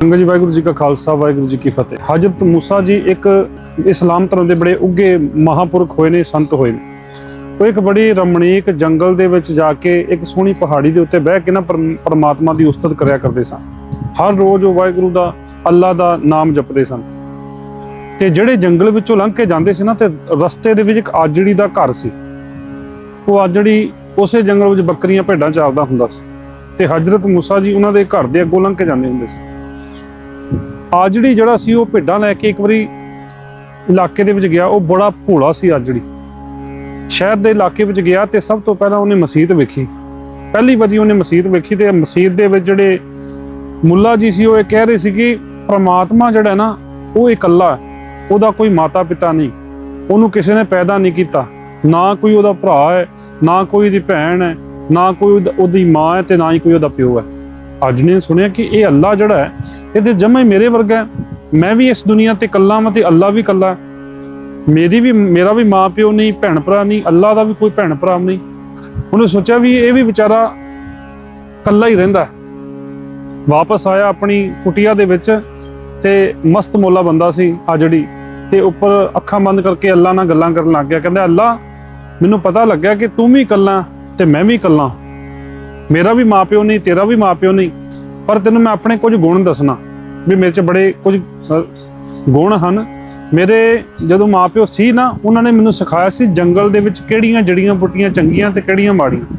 ਸੰਗਤ ਜੀ, ਵਾਹਿਗੁਰੂ ਜੀ ਕਾ ਖਾਲਸਾ, ਵਾਹਿਗੁਰੂ ਜੀ ਕੀ ਫਤਿਹ। ਹਜ਼ਰਤ ਮੂਸਾ ਜੀ ਇੱਕ ਇਸਲਾਮ ਧਰਮ ਦੇ ਬੜੇ ਉੱਗੇ ਮਹਾਪੁਰਖ ਹੋਏ ਨੇ, ਸੰਤ ਹੋਏ ਨੇ। ਉਹ ਇੱਕ ਬੜੀ ਰਮਣੀਕ ਜੰਗਲ ਦੇ ਵਿੱਚ ਜਾ ਕੇ ਇੱਕ ਸੋਹਣੀ ਪਹਾੜੀ ਦੇ ਉੱਤੇ ਬਹਿ ਕੇ ਨਾ ਪਰਮਾਤਮਾ ਦੀ ਉਸਤਤ ਕਰਿਆ ਕਰਦੇ ਸਨ। ਹਰ ਰੋਜ਼ ਉਹ ਵਾਹਿਗੁਰੂ ਦਾ, ਅੱਲਾ ਦਾ ਨਾਮ ਜਪਦੇ ਸਨ। ਤੇ ਜਿਹੜੇ ਜੰਗਲ ਵਿੱਚੋਂ ਲੰਘ ਕੇ ਜਾਂਦੇ ਸੀ ਨਾ, ਤੇ ਰਸਤੇ ਦੇ ਵਿੱਚ ਇੱਕ ਆਜੜੀ ਦਾ ਘਰ ਸੀ। ਉਹ ਆਜੜੀ ਉਸੇ ਜੰਗਲ ਵਿੱਚ ਬੱਕਰੀਆਂ, ਭੇਡਾਂ ਚਾਰਦਾ ਹੁੰਦਾ ਸੀ। ਤੇ ਹਜ਼ਰਤ ਮੂਸਾ ਜੀ ਉਹਨਾਂ ਦੇ ਘਰ ਦੇ ਅੱਗੋਂ ਲੰਘ ਕੇ ਜਾਂਦੇ ਹੁੰਦੇ ਸੀ। ਆਜੜੀ ਜਿਹੜਾ ਸੀ ਉਹ ਭੇਡਾਂ ਲੈ ਕੇ ਇੱਕ ਵਾਰੀ ਇਲਾਕੇ ਦੇ ਵਿੱਚ ਗਿਆ, ਉਹ ਬੜਾ ਭੋਲਾ ਸੀ ਆਜੜੀ। ਸ਼ਹਿਰ ਦੇ ਇਲਾਕੇ ਵਿੱਚ ਗਿਆ ਤੇ ਸਭ ਤੋਂ ਪਹਿਲਾਂ ਉਹਨੇ ਮਸਜਿਦ ਵੇਖੀ। ਪਹਿਲੀ ਵਾਰੀ ਉਹਨੇ ਮਸਜਿਦ ਵੇਖੀ ਤੇ ਮਸਜਿਦ ਦੇ ਵਿੱਚ ਜਿਹੜੇ ਮੁੱਲਾ ਜੀ ਸੀ, ਉਹ ਇਹ ਕਹਿ ਰਹੇ ਸੀ ਕਿ ਪ੍ਰਮਾਤਮਾ ਜਿਹੜਾ ਨਾ, ਉਹ ਇਕੱਲਾ ਹੈ, ਉਹਦਾ ਕੋਈ ਮਾਤਾ ਪਿਤਾ ਨਹੀਂ, ਉਹਨੂੰ ਕਿਸੇ ਨੇ ਪੈਦਾ ਨਹੀਂ ਕੀਤਾ। ਨਾ ਕੋਈ ਉਹਦਾ ਭਰਾ ਹੈ, ਨਾ ਕੋਈ ਉਹਦੀ ਭੈਣ ਹੈ, ਨਾ ਕੋਈ ਉਹਦਾ- ਉਹਦੀ ਮਾਂ ਹੈ ਤੇ ਨਾ ਹੀ ਕੋਈ ਉਹਦਾ ਪਿਓ ਹੈ। ਅੱਜ ਨੇ ਸੁਣਿਆ ਕਿ ਇਹ ਅੱਲਾ ਜਿਹੜਾ ਹੈ, ਇਹ ਤੇ ਜਮਾ ਹੀ ਮੇਰੇ ਵਰਗਾ ਮੈਂ ਵੀ ਇਸ ਦੁਨੀਆ ਤੇ ਇਕੱਲਾ ਹਾਂ ਤੇ ਅੱਲਾ ਵੀ ਇਕੱਲਾ ਮੇਰੀ ਵੀ, ਮੇਰਾ ਵੀ ਮਾਂ ਪਿਓ ਨਹੀਂ, ਭੈਣ ਭਰਾ ਨਹੀਂ, ਅੱਲਾ ਦਾ ਵੀ ਕੋਈ ਭੈਣ ਭਰਾ ਨਹੀਂ। ਉਹਨੇ ਸੋਚਿਆ ਵੀ ਇਹ ਵੀ ਵਿਚਾਰਾ ਇਕੱਲਾ ਹੀ ਰਹਿੰਦਾ ਵਾਪਸ ਆਇਆ ਆਪਣੀ ਕੁਟੀਆ ਦੇ ਵਿੱਚ ਤੇ ਮਸਤ ਮੋਲਾ ਬੰਦਾ ਸੀ ਆ ਜਿਹੜੀ ਤੇ ਉੱਪਰ ਅੱਖਾਂ ਬੰਦ ਕਰਕੇ ਅੱਲਾ ਨਾਲ ਗੱਲਾਂ ਕਰਨ ਲੱਗ ਗਿਆ। ਕਹਿੰਦਾ, ਅੱਲਾ, ਮੈਨੂੰ ਪਤਾ ਲੱਗਿਆ ਕਿ ਤੂੰ ਵੀ ਇਕੱਲਾ ਤੇ ਮੈਂ ਵੀ ਇਕੱਲਾ ਮੇਰਾ ਵੀ ਮਾਪਿਓ ਨਹੀਂ, ਤੇਰਾ ਵੀ ਮਾਪਿਓ ਨਹੀਂ, ਪਰ ਤੈਨੂੰ ਮੈਂ ਆਪਣੇ ਕੁਝ ਗੁਣ ਦੱਸਣਾ ਵੀ ਮੇਰੇ 'ਚ ਬੜੇ ਕੁਝ ਗੁਣ ਹਨ। ਮੇਰੇ ਜਦੋਂ ਮਾਪਿਓ ਸੀ ਨਾ, ਉਹਨਾਂ ਨੇ ਮੈਨੂੰ ਸਿਖਾਇਆ ਸੀ ਜੰਗਲ ਦੇ ਵਿੱਚ ਕਿਹੜੀਆਂ ਜੜੀਆਂ ਬੂਟੀਆਂ ਚੰਗੀਆਂ ਤੇ ਕਿਹੜੀਆਂ ਮਾੜੀਆਂ।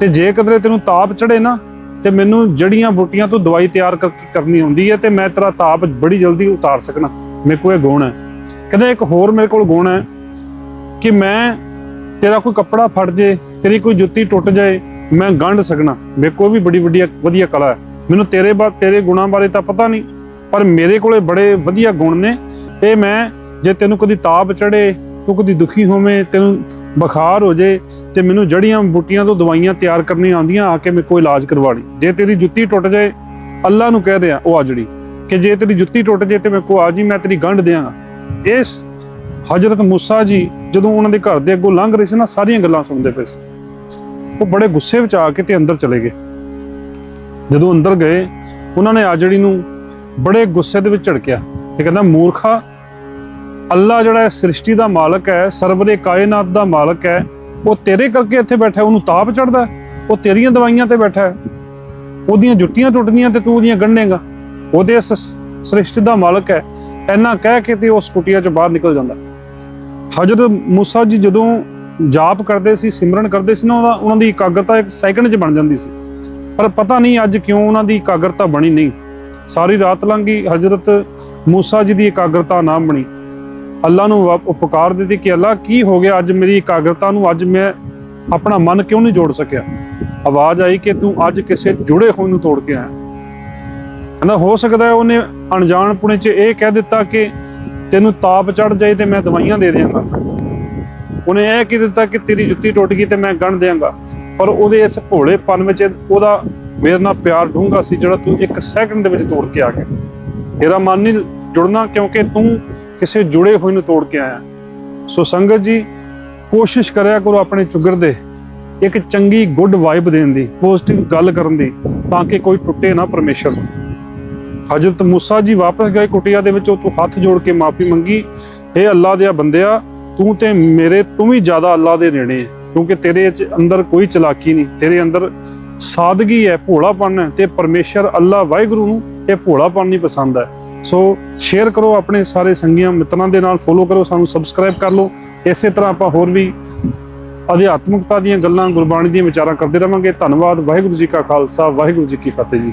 ਤੇ ਜੇ ਕਦਰੇ ਤੈਨੂੰ ਤਾਪ ਚੜੇ ਨਾ, ਤੇ ਮੈਨੂੰ ਜੜੀਆਂ ਬੂਟੀਆਂ ਤੋਂ ਦਵਾਈ ਤਿਆਰ ਕਰਕੇ ਕਰਨੀ ਹੁੰਦੀ ਹੈ ਤੇ ਮੈਂ ਤੇਰਾ ਤਾਪ ਬੜੀ ਜਲਦੀ ਉਤਾਰ ਸਕਣਾ। ਮੇਰੇ ਕੋਲ ਇਹ ਗੁਣ ਹੈ। ਕਹਿੰਦਾ ਇੱਕ ਹੋਰ ਮੇਰੇ ਕੋਲ ਗੁਣ ਹੈ ਕਿ ਮੈਂ ਤੇਰਾ ਕੋਈ ਕੱਪੜਾ ਫਟ ਜੇ, ਤੇਰੀ ਕੋਈ ਜੁੱਤੀ ਟੁੱਟ ਜਾਏ ਮੈਂ ਗੰਢ ਸਕਣਾ ਮੇਰੇ ਕੋਲ ਵੀ ਬੜੀ ਵਧੀਆ ਵਧੀਆ ਕਲਾ ਹੈ। ਮੈਨੂੰ ਤੇਰੇ ਬਾ ਤੇਰੇ ਗੁਣਾਂ ਬਾਰੇ ਤਾਂ ਪਤਾ ਨਹੀਂ, ਪਰ ਮੇਰੇ ਕੋਲੇ ਬੜੇ ਵਧੀਆ ਗੁਣ ਨੇ। ਇਹ ਮੈਂ ਜੇ ਤੈਨੂੰ ਕਦੀ ਤਾਪ ਚੜੇ ਤੂੰ ਕਦੀ ਦੁਖੀ ਹੋਵੇਂ, ਤੈਨੂੰ ਬੁਖਾਰ ਹੋ ਜੇ, ਤੇ ਮੈਨੂੰ ਜੜੀਆਂ ਬੂਟੀਆਂ ਤੋਂ ਦਵਾਈਆਂ ਤਿਆਰ ਕਰਨੀਆਂ ਆਉਂਦੀਆਂ, ਆ ਕੇ ਮੇਰੇ ਕੋਲ ਇਲਾਜ ਕਰਵਾ ਲਈ। ਜੇ ਤੇਰੀ ਜੁੱਤੀ ਟੁੱਟ ਜਾਏ ਅੱਲਾ ਨੂੰ ਕਹਿ ਰਿਹਾ ਉਹ ਆ ਜੜੀ। ਕਿ ਜੇ ਤੇਰੀ ਜੁੱਤੀ ਟੁੱਟ ਜੇ ਤੇ ਮੇਰੇ ਕੋਲ ਆ ਜੀ, ਮੈਂ ਤੇਰੀ ਗੰਢ ਦਿਆਂਗਾ। ਇਸ ਹਜ਼ਰਤ ਮੂਸਾ ਜੀ ਜਦੋਂ ਉਹਨਾਂ ਦੇ ਘਰ ਦੇ ਅੱਗੋਂ ਲੰਘ ਰਹੇ ਸੀ ਨਾ, ਸਾਰੀਆਂ ਗੱਲਾਂ ਸੁਣਦੇ ਪਏ ਸੀ। ਉਹ ਬੜੇ ਗੁੱਸੇ ਵਿੱਚ ਆ ਕੇ ਤੇ ਅੰਦਰ ਚਲੇ ਗਏ। ਜਦੋਂ ਅੰਦਰ ਗਏ, ਉਹਨਾਂ ਨੇ ਆਜੜੀ ਨੂੰ ਬੜੇ ਗੁੱਸੇ ਦੇ ਵਿੱਚ ਝੜਕਿਆ ਤੇ ਕਹਿੰਦਾ, ਮੂਰਖਾ, ਅੱਲਾ ਜਿਹੜਾ ਹੈ ਸ੍ਰਿਸ਼ਟੀ ਦਾ ਮਾਲਕ ਹੈ, ਸਰਵਰੇ ਕਾਇਨਾਤ ਦਾ ਮਾਲਕ ਹੈ, ਉਹ ਤੇਰੇ ਕਰਕੇ ਇੱਥੇ ਬੈਠਾ ਉਹਨੂੰ ਤਾਪ ਚੜਦਾ ਉਹ ਤੇਰੀਆਂ ਦਵਾਈਆਂ ਤੇ ਬੈਠਾ ਹੈ, ਉਹਦੀਆਂ ਜੁੱਤੀਆਂ ਟੁੱਟਦੀਆਂ ਤੇ ਤੂੰ ਉਹਦੀਆਂ ਗੰਢੇਗਾ। ਉਹਦੇ ਇਸ ਸ੍ਰਿਸ਼ਟੀ ਦਾ ਮਾਲਕ ਹੈ, ਇੰਨਾ ਕਹਿ ਕੇ ਤੇ ਉਹ ਸਕੂਟੀਆਂ ਚੋਂ ਬਾਹਰ ਨਿਕਲ ਜਾਂਦਾ ਹਜ਼ਰਤ ਮੂਸਾ ਜੀ ਜਦੋਂ ਜਾਪ ਕਰਦੇ ਸੀ, ਸਿਮਰਨ ਕਰਦੇ ਸੀ ਨਾ ਉਹਦਾ, ਉਹਨਾਂ ਦੀ ਇਕਾਗਰਤਾ ਇੱਕ ਸੈਕਿੰਡ 'ਚ ਬਣ ਜਾਂਦੀ ਸੀ। ਪਰ ਪਤਾ ਨਹੀਂ ਅੱਜ ਕਿਉਂ ਉਹਨਾਂ ਦੀ ਇਕਾਗਰਤਾ ਬਣੀ ਨਹੀਂ। ਸਾਰੀ ਰਾਤ ਲੰਘ ਗਈ, ਹਜ਼ਰਤ ਮੂਸਾ ਜੀ ਦੀ ਇਕਾਗਰਤਾ ਨਾ ਬਣੀ। ਅੱਲਾ ਨੂੰ ਵਾ- ਦਿੱਤੀ ਕਿ ਅੱਲਾ, ਕੀ ਹੋ ਗਿਆ ਅੱਜ ਮੇਰੀ ਇਕਾਗਰਤਾ ਨੂੰ? ਅੱਜ ਮੈਂ ਆਪਣਾ ਮਨ ਕਿਉਂ ਨਹੀਂ ਜੋੜ ਸਕਿਆ? ਆਵਾਜ਼ ਆਈ ਕਿ ਤੂੰ ਅੱਜ ਕਿਸੇ ਜੁੜੇ ਹੋਏ ਨੂੰ ਤੋੜ ਕੇ ਆਇਆ। ਕਹਿੰਦਾ, ਹੋ ਸਕਦਾ ਹੈ ਉਹਨੇ ਅਣਜਾਣਪੁਣੇ 'ਚ ਇਹ ਕਹਿ ਦਿੱਤਾ ਕਿ ਤੈਨੂੰ ਤਾਪ ਚੜ ਜਾਏ ਤੇ ਮੈਂ ਦਵਾਈਆਂ ਦੇ ਦਿਆਂਗਾ। ਉਹਨੇ ਇਹ ਕੀ ਦਿੱਤਾ ਕਿ ਤੇਰੀ ਜੁੱਤੀ ਟੁੱਟ ਗਈ ਤੇ ਮੈਂ ਗਣ ਦਿਆਂਗਾ। ਪਰ ਉਹਦੇ ਇਸ ਭੋਲੇਪਨ ਵਿੱਚ ਉਹਦਾ ਮੇਰੇ ਨਾਲ ਪਿਆਰ ਡੂੰਘਾ ਸੀ ਜਿਹੜਾ ਤੂੰ ਇੱਕ ਸੈਕਿੰਡ ਦੇ ਵਿੱਚ ਤੋੜ ਕੇ ਆ ਗਿਆ। ਤੇਰਾ ਮਨ ਨਹੀਂ ਜੁੜਨਾ ਕਿਉਂਕਿ ਤੂੰ ਕਿਸੇ ਜੁੜੇ ਹੋਏ ਨੂੰ ਤੋੜ ਕੇ ਆਇਆ। ਸੋ ਸੰਗਤ ਜੀ, ਕੋਸ਼ਿਸ਼ ਕਰਿਆ ਕਰੋ ਆਪਣੇ ਚੁਗਰ ਦੇ ਇੱਕ ਚੰਗੀ ਗੁੱਡ ਵਾਈਬ ਦੇਣ ਦੀ ਪੋਜ਼ਿਟਿਵ ਗੱਲ ਕਰਨ ਦੀ, ਤਾਂ ਕਿ ਕੋਈ ਟੁੱਟੇ ਨਾ ਪਰਮੇਸ਼ਰ ਨੂੰ। ਹਜ਼ਰਤ ਮੂਸਾ ਜੀ ਵਾਪਸ ਗਏ ਕੁਟਿਆ ਦੇ ਵਿੱਚ, ਉਹ ਤੋਂ ਹੱਥ ਜੋੜ ਕੇ ਮਾਫੀ ਮੰਗੀ। ਇਹ ਅੱਲਾ ਦੇ ਬੰਦਿਆ ਤੂੰ ਤੇ ਮੇਰੇ, ਤੂੰ ਵੀ ਜ਼ਿਆਦਾ ਅੱਲਾ ਦੇ ਨੇੜੇ ਹੈ ਕਿਉਂਕਿ ਤੇਰੇ ਚ ਅੰਦਰ ਕੋਈ ਚਲਾਕੀ ਨਹੀਂ। ਤੇਰੇ ਅੰਦਰ ਸਾਦਗੀ ਹੈ, ਭੋਲਾਪਨ ਹੈ ਤੇ ਪਰਮੇਸ਼ਰ ਅੱਲਾ ਵਾਹਿਗੁਰੂ ਨੂੰ ਇਹ ਭੋਲਾਪਨ ਨਹੀਂ ਪਸੰਦ ਹੈ। ਸੋ ਸ਼ੇਅਰ ਕਰੋ ਆਪਣੇ ਸਾਰੇ ਸੰਗੀਆਂ ਮਿੱਤਰਾਂ ਦੇ ਨਾਲ ਫੋਲੋ ਕਰੋ, ਸਾਨੂੰ ਸਬਸਕ੍ਰਾਈਬ ਕਰ ਲਓ। ਇਸੇ ਤਰ੍ਹਾਂ ਆਪਾਂ ਹੋਰ ਵੀ ਅਧਿਆਤਮਿਕਤਾ ਦੀਆਂ ਗੱਲਾਂ, ਗੁਰਬਾਣੀ ਦੀਆਂ ਵਿਚਾਰਾਂ ਕਰਦੇ ਰਵਾਂਗੇ। ਧੰਨਵਾਦ, ਵਾਹਿਗੁਰੂ ਜੀ ਕਾ ਖਾਲਸਾ, ਵਾਹਿਗੁਰੂ ਜੀ ਕੀ ਫਤਿਹ ਜੀ।